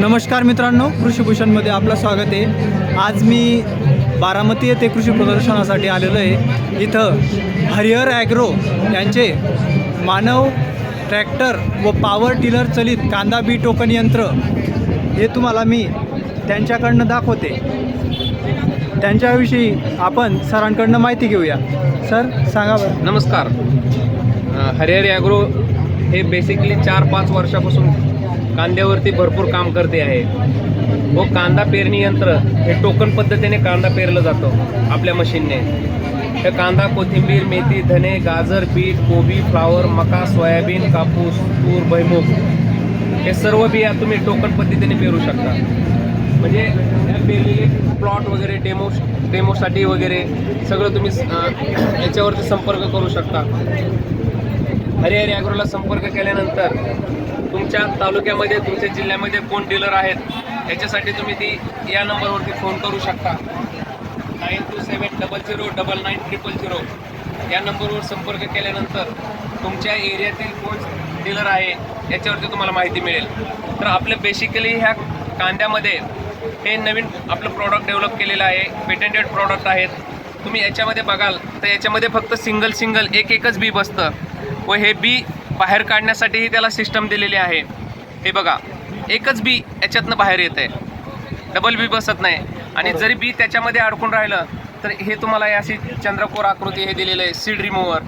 नमस्कार मित्रांनो कृषीभूषणमध्ये आपलं स्वागत आहे. आज मी बारामती येथे कृषी प्रदर्शनासाठी आलेलो आहे. इथं हरिहर ॲग्रो यांचे मानव ट्रॅक्टर व पॉवर टिलर चलित कांदा बी टोकन यंत्र हे तुम्हाला मी त्यांच्याकडनं दाखवते. त्यांच्याविषयी आपण सरांकडनं माहिती घेऊया. सर सांगा बरं. नमस्कार. हरिहर ॲग्रो हे बेसिकली चार पाच वर्षापासून कांद्यावरती भरपूर काम करते आहे. व कांदा पेरणी यंत्र हे टोकन पद्धतीने कांदा पेरलं जातं आपल्या मशीनने. हे कांदा कोथिंबीर मेथी धने गाजर बीट कोबी फ्लावर मका सोयाबीन कापूस तूर भैमुग हे सर्व बिया तुम्ही टोकन पद्धतीने पेरू शकता. म्हणजे या पेरलेले प्लॉट वगैरे डेमो डेमोसाठी वगैरे सगळं तुम्ही याच्यावरती संपर्क करू शकता. हरिहरी ॲग्रोला संपर्क केल्यानंतर तुमच्या तालुक्यामध्ये तुमच्या जिल्ह्यामध्ये कोण डीलर आहेत? याच्यासाठी तुम्ही ती या नंबरवरती फोन करू शकता. Nine two seven double zero double nine triple zero या नंबरवर संपर्क केल्यानंतर तुमच्या एरियातील कोण डीलर आहे याच्यावरती तुम्हाला माहिती मिळेल. तर आपलं बेसिकली ह्या कांद्यामध्ये हे नवीन आपलं प्रॉडक्ट डेव्हलप केलेलं आहे पेटेंटेड प्रॉडक्ट आहेत. तुम्ही याच्यामध्ये बघाल तर याच्यामध्ये फक्त सिंगल सिंगल एक एकच बी बसतं. व हे बी बाहेर काढण्यासाठीही त्याला सिस्टम दिलेली आहे. हे बघा एकच बी याच्यातनं बाहेर येतं आहे डबल बी बसत नाही. आणि जरी बी त्याच्यामध्ये अडकून राहिलं तर हे तुम्हाला अशी चंद्रकोर आकृती हे दिलेलं आहे सीड रिमूव्हर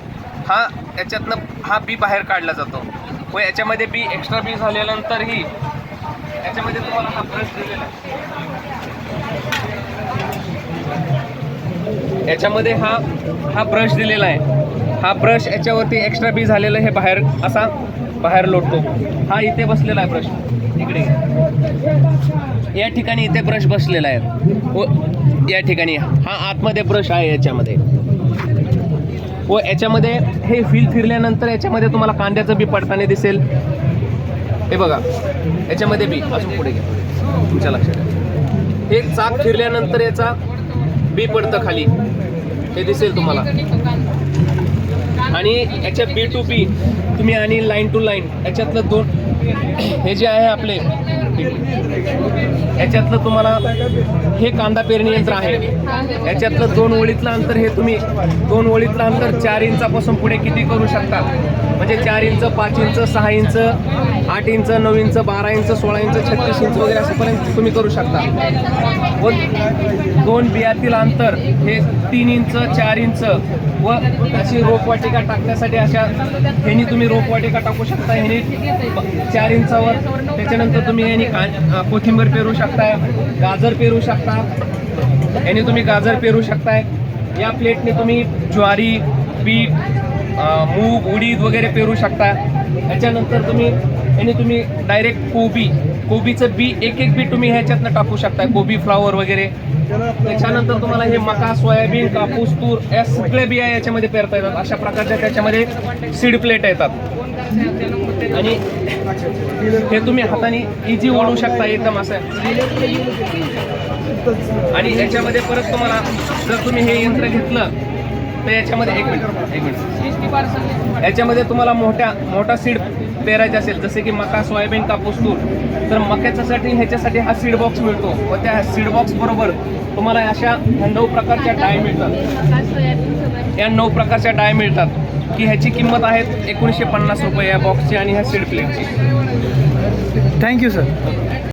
हा याच्यातनं हा बी बाहेर काढला जातो. व याच्यामध्ये बी एक्स्ट्रा बी झाल्यानंतरही याच्यामध्ये तुम्हाला हा ब्रश दिलेला आहे. याच्यामध्ये हा हा ब्रश दिलेला आहे. हा ब्रश याच्यावरती एक्स्ट्रा बी झालेलं हे बाहेर. असा बाहेर लोटतो. हा इथे बसलेला आहे ब्रश. इकडे या ठिकाणी इथे ब्रश बसलेला आहे. व या ठिकाणी. हा आतमध्ये ब्रश आहे याच्यामध्ये. व याच्यामध्ये हे व्हील फिरल्यानंतर याच्यामध्ये तुम्हाला कांद्याचं बी पडताना दिसेल. हे बघा. याच्यामध्ये बी. अजून पुढे घ्या. तुमच्या लक्षात हे चाक फिरल्यानंतर याचा बी पडतं खाली. हे दिसेल तुम्हाला. आणि याच्या बी टू बी तुम्ही आणि लाईन टू लाईन याच्यातलं दोन हे जे आहे आपले याच्यातलं तुम्हाला हे कांदा पेरणी यंत्र आहे. याच्यातलं दोन ओळीतलं अंतर हे तुम्ही दोन ओळीतलं अंतर चार इंचापासून पुढे किती करू शकता? म्हणजे चार इंच पाच इंच सहा इंच आठ इंच नऊ इंच बारा इंच सोळा इंच छत्तीस इंच वगैरे असंपर्यंत तुम्ही करू शकता. व दोन बियातील अंतर हे तीन इंच चार इंच व अशी रोपवाटिका टाकण्यासाठी अशा ह्यानी तुम्ही रोपवाटिका टाकू शकता. ह्यानी चार इंचावर. त्याच्यानंतर तुम्ही यांनी का कोथिंबीर पेरू शकताय गाजर पेरू शकता. याने तुम्ही गाजर पेरू शकताय. या प्लेटने तुम्ही ज्वारी बीट मूग उडीद वगैरे पेरू शकता. त्याच्यानंतर तुम्ही याने तुम्ही डायरेक्ट कोबी. कोबीचं बी एक एक बी तुम्ही ह्याच्यातनं टाकू शकता कोबी फ्लावर वगैरे. त्याच्यानंतर तुम्हाला हे मका सोयाबीन कापूस तूर या सगळ्या बिया याच्यामध्ये पेरता येतात. अशा प्रकारच्या त्याच्यामध्ये सीड प्लेट येतात. आणि हे तुम्ही हाताने इझी ओढू शकता एकदम असं. आणि याच्यामध्ये परत तुम्हाला जर तुम्ही हे यंत्र घेतलं तर याच्यामध्ये एक मिनिट एक मिनिट. याच्यामध्ये तुम्हाला मोठ्या मोठा सीड पेरायचा असेल जसे की मका सोयाबीन कापूस तूर तर मक्याच्यासाठी ह्याच्यासाठी हा सीड बॉक्स मिळतो. व त्या सीड बॉक्स बरोबर तुम्हाला अशा नऊ प्रकारच्या डाय मिळतात. या नऊ प्रकारच्या डाय मिळतात. की ह्याची किंमत आहे एकोणीसशे पन्नास रुपये या बॉक्सची आणि ह्या सीड प्लेटची थँक्यू सर